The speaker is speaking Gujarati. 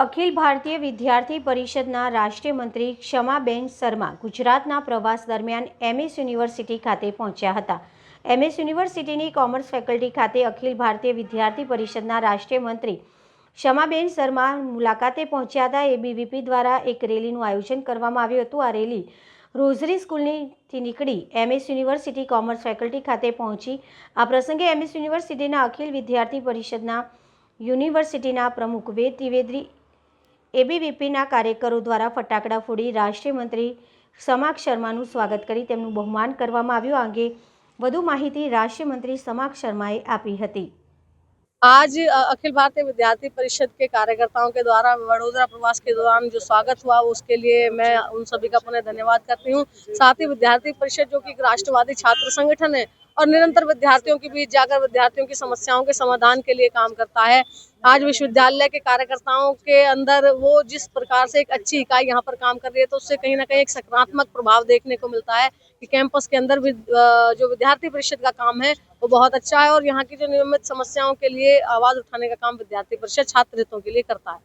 અખિલ ભારતીય વિદ્યાર્થી પરિષદના રાષ્ટ્રીય મંત્રી ક્ષમાબેન શર્મા ગુજરાતના પ્રવાસ દરમિયાન એમએસ યુનિવર્સિટી ખાતે પહોંચ્યા હતા. એમએસ યુનિવર્સિટીની કોમર્સ ફેકલ્ટી ખાતે અખિલ ભારતીય વિદ્યાર્થી પરિષદના રાષ્ટ્રીય મંત્રી ક્ષમાબેન શર્મા મુલાકાતે પહોંચ્યા હતા. એબીવીપી દ્વારા એક રેલીનું આયોજન કરવામાં આવ્યું હતું. આ રેલી રોઝરી સ્કૂલથી નીકળી એમએસ યુનિવર્સિટી કોમર્સ ફેકલ્ટી ખાતે પહોંચી. આ પ્રસંગે એમએસ યુનિવર્સિટીના અખિલ વિદ્યાર્થી પરિષદના યુનિવર્સિટીના પ્રમુખ વેદ ત્રિવેદી એબીવીપીના કાર્યકરો દ્વારા ફટાકડા ફોડી રાષ્ટ્રીય મંત્રી સમાક શર્માનું સ્વાગત કરી તેમનું બહુમાન કરવામાં આવ્યું. આ અંગે વધુ માહિતી રાષ્ટ્રીય મંત્રી સમાક શર્માએ આપી હતી. आज अखिल भारतीय विद्यार्थी परिषद के कार्यकर्ताओं के द्वारा, वडोदरा प्रवास के दौरान जो स्वागत हुआ, उसके लिए मैं उन सभी का पुनः धन्यवाद करती हूँ। साथ ही विद्यार्थी परिषद, जो कि एक राष्ट्रवादी छात्र संगठन है, और निरंतर विद्यार्थियों के बीच जाकर विद्यार्थियों की समस्याओं के समाधान के लिए काम करता है। आज विश्वविद्यालय के कार्यकर्ताओं के अंदर वो जिस प्रकार से एक अच्छी इकाई यहाँ पर काम कर रही है तो उससे कहीं ना कहीं एक सकारात्मक प्रभाव देखने को मिलता है कि कैंपस के अंदर भी जो विद्यार्थी परिषद का काम है वो बहुत अच्छा है और यहाँ की जो नियमित समस्याओं के लिए आवाज उठाने का काम विद्यार्थी परिषद छात्र हितों के लिए करता है